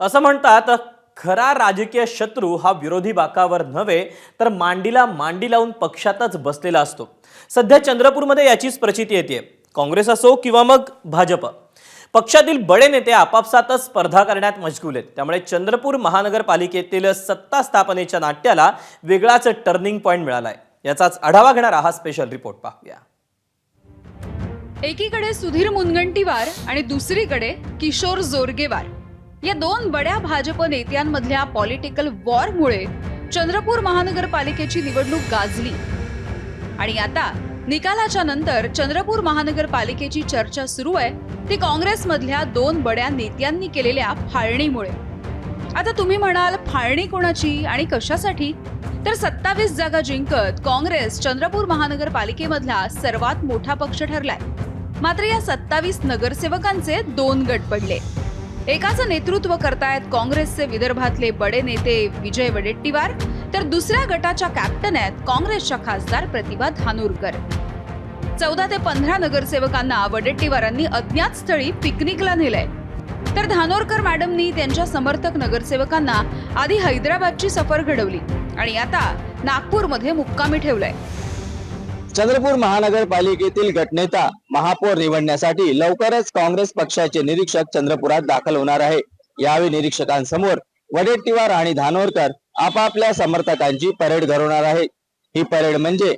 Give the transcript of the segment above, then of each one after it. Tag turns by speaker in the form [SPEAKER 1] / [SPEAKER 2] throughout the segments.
[SPEAKER 1] असं म्हणतात खरा राजकीय शत्रू हा विरोधी बाकावर नव्हे तर मांडीला मांडी लावून पक्षातच बसलेला असतो. सध्या चंद्रपूरमध्ये याचीच प्रचिती येते. काँग्रेस असो किंवा मग भाजप. पक्षातील बडे नेते आपापसातच स्पर्धा करण्यात मशगूल आहेत. त्यामुळे चंद्रपूर महानगरपालिकेतील सत्ता स्थापनेच्या नाट्याला वेगळाच टर्निंग पॉईंट मिळालाय. याचाच आढावा घेणारा हा स्पेशल रिपोर्ट पाहूया.
[SPEAKER 2] एकीकडे सुधीर मुनगंटीवार आणि दुसरीकडे किशोर जोरगेवार. या दोन बड्या भाजप नेत्यांमधल्या पॉलिटिकल वॉरमुळे चंद्रपूर महानगरपालिकेची निवडणूक गाजली. आणि आता निकालाच्या नंतर चंद्रपूर महानगरपालिकेची चर्चा सुरू आहे. ती काँग्रेसमधल्या दोन बड्या नेत्यांनी केलेल्या फाळणीमुळे. आता तुम्ही म्हणाल फाळणी कोणाची आणि कशासाठी? तर सत्तावीस जागा जिंकत काँग्रेस चंद्रपूर महानगरपालिकेमधला सर्वात मोठा पक्ष ठरलाय. मात्र या सत्तावीस नगरसेवकांचे दोन गट पडले. एकाचं नेतृत्व करतायत काँग्रेसचे विदर्भातले बडे नेते विजय वडेट्टीवार तर दुसऱ्या गटाच्या कॅप्टन आहेत काँग्रेसच्या खासदार प्रतिभा धानोरकर. चौदा ते पंधरा नगरसेवकांना वडेट्टीवारांनी अज्ञात स्थळी पिकनिकला नेलंय. तर धानोरकर मॅडमनी त्यांच्या समर्थक नगरसेवकांना आधी हैदराबादची सफर घडवली आणि आता नागपूरमध्ये मुक्कामी ठेवलंय.
[SPEAKER 3] चंद्रपूर महानगरपालिकेतील गटनेता महापौर निवडण्यासाठी लवकरच काँग्रेस पक्षाचे निरीक्षक चंद्रपुरात दाखल होणार आहे. यावेळी निरीक्षकांसमोर वडेट्टीवार आणि धानोरकर आपापल्या समर्थकांची परेड घडवणार आहे. ही परेड म्हणजे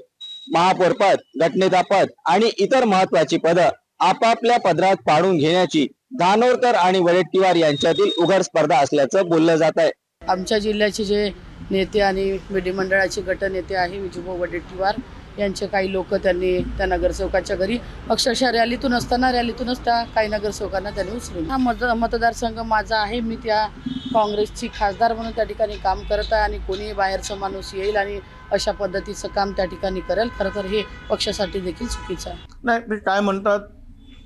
[SPEAKER 3] महापौर पद गटनेता पद आणि इतर महत्वाची पदं आपापल्या पदरात पाडून घेण्याची धानोरकर आणि वडेट्टीवार यांच्यातील उघड स्पर्धा असल्याचं बोललं जात आहे.
[SPEAKER 4] आमच्या जिल्ह्याचे जे नेते आणि विधिमंडळाचे गटनेते आहे विजूभाऊ वडेट्टीवार यांचे काही लोक त्यांनी त्या नगरसेवकाच्या घरी अक्षरशः रॅलीतून असताना रॅलीतूनच त्या काही नगरसेवकांना त्यांनी उचलून हा मत मतदारसंघ माझा आहे. मी त्या काँग्रेसची खासदार म्हणून त्या ठिकाणी काम करत आहे आणि कोणीही बाहेरचा माणूस येईल आणि अशा पद्धतीचं काम त्या ठिकाणी करेल खरं तर हे पक्षासाठी देखील चुकीचं आहे.
[SPEAKER 5] नाही ते काय म्हणतात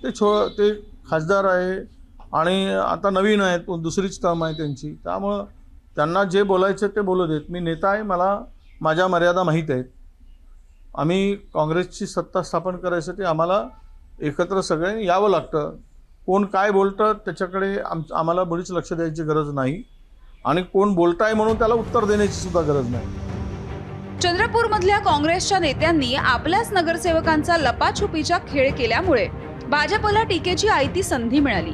[SPEAKER 5] ते छो ते खासदार आहे आणि आता नवीन आहेत दुसरीच काम आहे त्यांची. त्यामुळं त्यांना जे बोलायचं ते बोलू देत. मी नेता आहे मला माझ्या मर्यादा माहीत आहेत. आम्ही काँग्रेसची सत्ता स्थापन करायसाठी आम्हाला एकत्र सगळ्यांनी यावं लागतं. कोण काय बोलतं त्याच्याकडे आम आम्हाला बरीच लक्ष द्यायची गरज नाही. आणि कोण बोलताय म्हणून त्याला उत्तर देण्याची सुद्धा गरज नाही.
[SPEAKER 2] चंद्रपूरमधल्या काँग्रेसच्या नेत्यांनी आपल्याच नगरसेवकांचा लपाछुपीचा खेळ केल्यामुळे भाजपला टीकेची आयती संधी मिळाली.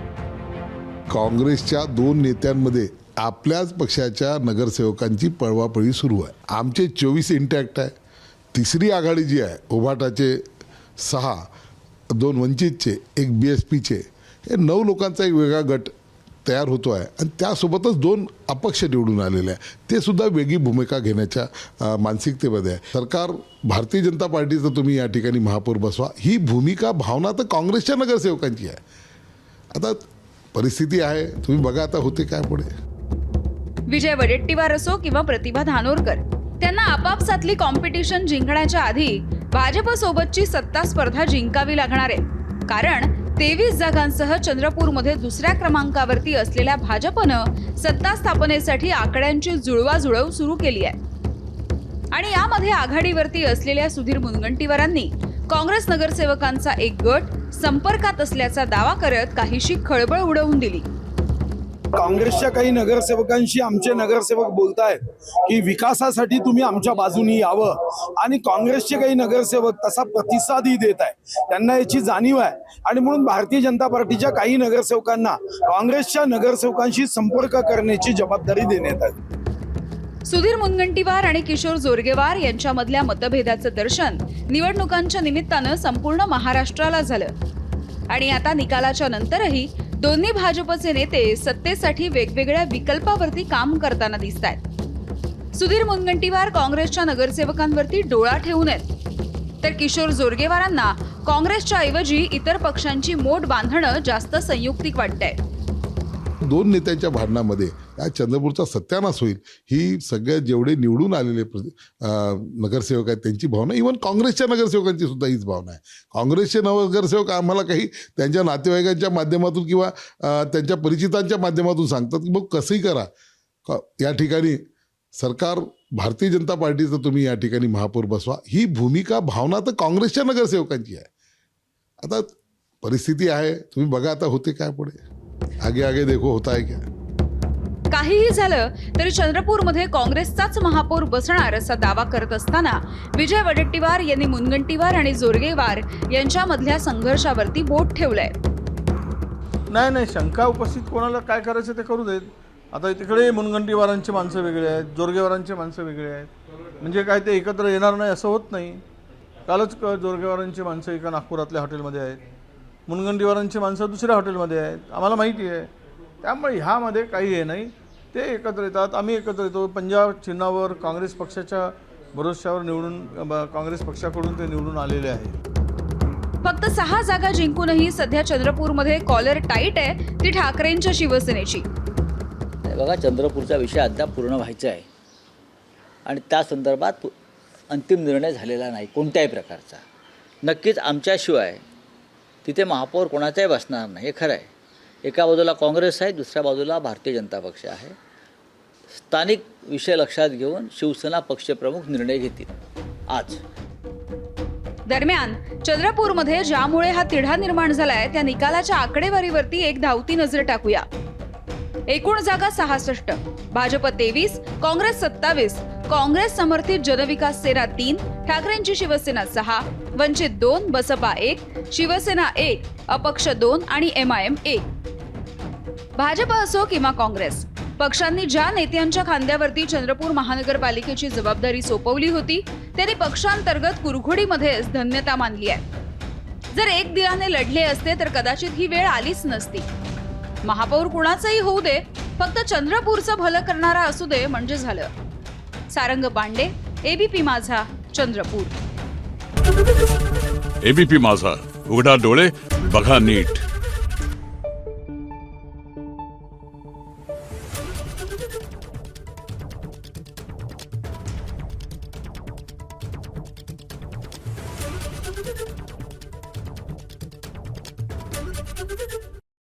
[SPEAKER 6] काँग्रेसच्या दोन नेत्यांमध्ये आपल्याच पक्षाच्या नगरसेवकांची पळवापळी सुरू आहे. आमचे चोवीस इंटॅक्ट आहे. तिसरी आघाडी जी आहे उभाटाचे सहा दोन वंचितचे एक बी एस पीचे हे नऊ लोकांचा एक वेगळा गट तयार होतो आहे. आणि त्यासोबतच दोन अपक्ष निवडून आलेले आहे. ते सुद्धा वेगळी भूमिका घेण्याच्या मानसिकतेमध्ये आहे. सरकार भारतीय जनता पार्टीचं तुम्ही या ठिकाणी महापौर बसवा. ही भूमिका भावना तर काँग्रेसच्या नगरसेवकांची आहे. आता परिस्थिती आहे. तुम्ही बघा आता होते काय पुढे.
[SPEAKER 2] विजय वडेट्टीवार असो किंवा प्रतिभा धानोरकर त्यांना आपापसातली कॉम्पिटिशन जिंकण्याच्या आधी भाजपसोबतची सत्ता स्पर्धा जिंकावी लागणार आहे. कारण तेवीस जागांसह चंद्रपूरमध्ये दुसऱ्या क्रमांकावरती असलेल्या भाजपनं सत्ता स्थापनेसाठी आकड्यांची जुळवाजुळव सुरू केली आहे. आणि यामध्ये आघाडीवरती असलेल्या सुधीर मुनगंटीवारांनी काँग्रेस नगरसेवकांचा एक गट संपर्कात असल्याचा दावा करत काहीशी खळबळ उडवून दिली.
[SPEAKER 7] काँग्रेसच्या काही नगरसेवकांशी आमचे नगरसेवक बोलतायत की विकासासाठी तुम्ही आमच्या बाजूनी यावं. आणि काँग्रेसचे काही नगरसेवक तसा प्रतिसादही देत आहे त्यांना याची जाणीव आहे. आणि म्हणून भारतीय जनता पार्टीच्या काही नगरसेवकांना काँग्रेसच्या नगरसेवकांशी संपर्क करण्याची जबाबदारी देण्यात आली.
[SPEAKER 2] सुधीर मुनगंटीवार आणि किशोर जोरगेवार यांच्यामधल्या मतभेदाचं दर्शन निवडणुकांच्या निमित्तानं संपूर्ण महाराष्ट्राला झालं. आणि आता निकालाच्या नंतरही दोन्ही भाजपचे नेते सत्तेसाठी वेगवेगळ्या विकल्पावरती काम करताना दिसत आहेत सुधीर मुनगंटीवार काँग्रेसच्या नगरसेवकांवरती डोळा ठेवून आहेत तर किशोर जोरगेवारांना काँग्रेसच्या ऐवजी इतर पक्षांची मोठ बांधणं जास्त संयुक्तिक वाटतंय.
[SPEAKER 6] दोन नेत्यांच्या भांडणामध्ये या चंद्रपूरचा सत्यानाश होईल ही सगळ्यात जेवढे निवडून आलेले प्र- नगरसेवक आहेत त्यांची भावना इव्हन काँग्रेसच्या नगरसेवकांची सुद्धा हीच भावना आहे. काँग्रेसचे नगरसेवक आम्हाला काही त्यांच्या नातेवाईकांच्या माध्यमातून किंवा त्यांच्या परिचितांच्या माध्यमातून सांगतात की मग कसंही करा. का- या ठिकाणी सरकार भारतीय जनता पार्टीचं तुम्ही या ठिकाणी महापौर बसवा. ही भूमिका भावना तर काँग्रेसच्या नगरसेवकांची आहे. आता परिस्थिती आहे तुम्ही बघा आता होते काय पुढे. आगे आगे देखो होता है क्या?
[SPEAKER 2] काहीही झालं तरी चंद्रपूरमध्ये काँग्रेसचाच महापौर बसणार असा दावा करत असताना विजय वडेट्टीवार यांनी मुनगंटीवार आणि जोरगेवार यांच्यामधल्या संघर्षावरती बोट ठेवलंय.
[SPEAKER 5] नाही नाही शंका उपस्थित कोणाला काय करायचं ते करू देत. आता तिकडे मुनगंटीवारांची माणसं वेगळी आहेत जोरगेवारांची माणसं वेगळी आहेत. म्हणजे काय ते एकत्र येणार नाही असं होत नाही. कालच जोरगेवारांची माणसं एका नागपुरातल्या हॉटेलमध्ये आहेत. मुनगंटीवारांची माणसं दुसऱ्या हॉटेलमध्ये आहेत. आम्हाला माहिती आहे. त्यामुळे ह्यामध्ये काही हे नाही. ते एकत्र येतात. आम्ही एकत्र येतो. पंजाब चिन्हावर काँग्रेस पक्षाच्या भरोश्यावर निवडून ब- काँग्रेस पक्षाकडून ते निवडून आलेले आहे.
[SPEAKER 2] फक्त सहा जागा जिंकूनही सध्या चंद्रपूरमध्ये कॉलर टाईट आहे ती ठाकरेंच्या शिवसेनेची.
[SPEAKER 8] बघा चंद्रपूरचा विषय अद्याप पूर्ण व्हायचा आहे. आणि त्या संदर्भात अंतिम निर्णय झालेला नाही कोणत्याही प्रकारचा. नक्कीच आमच्याशिवाय तिथे महापौर कोणाचाही बसणार नाही. हे खरं आहे. एका बाजूला काँग्रेस आहे दुसऱ्या बाजूला भारतीय जनता पक्ष आहे. स्थानिक विषय लक्षात घेऊन शिवसेना पक्षप्रमुख निर्णय घेतील. आज.
[SPEAKER 2] दरम्यान चंद्रपूरमध्ये ज्यामुळे हा तिढा निर्माण झालाय त्या निकालाच्या आकडेवारीवरती एक धावती नजर टाकूया. एकूण जागा सहासष्ट. भाजप तेवीस काँग्रेस सत्तावीस काँग्रेस समर्थित जनविकास सेना तीन ठाकरेंची शिवसेना सहा वंचित दोन बसपा एक शिवसेना एक अपक्ष दोन आणि एम आय एम एक. भाजप असो किंवा काँग्रेस पक्षांनी ज्या नेत्यांच्या खांद्यावरती चंद्रपूर महानगरपालिकेची जबाबदारी सोपवली होती त्यांनी पक्षांतर्गत कुरघोडीमध्येच धन्यता मानली आहे. जर एक दिलाने लढले असते तर कदाचित ही वेळ आलीच नसती. महापौर कुणाचंही होऊ दे फक्त चंद्रपूरचं भलं करणारा असू दे म्हणजे झालं. सारंग बांडे एबीपी माझा चंद्रपूर.
[SPEAKER 9] एबीपी माझा उघडा डोळे बघा नीट.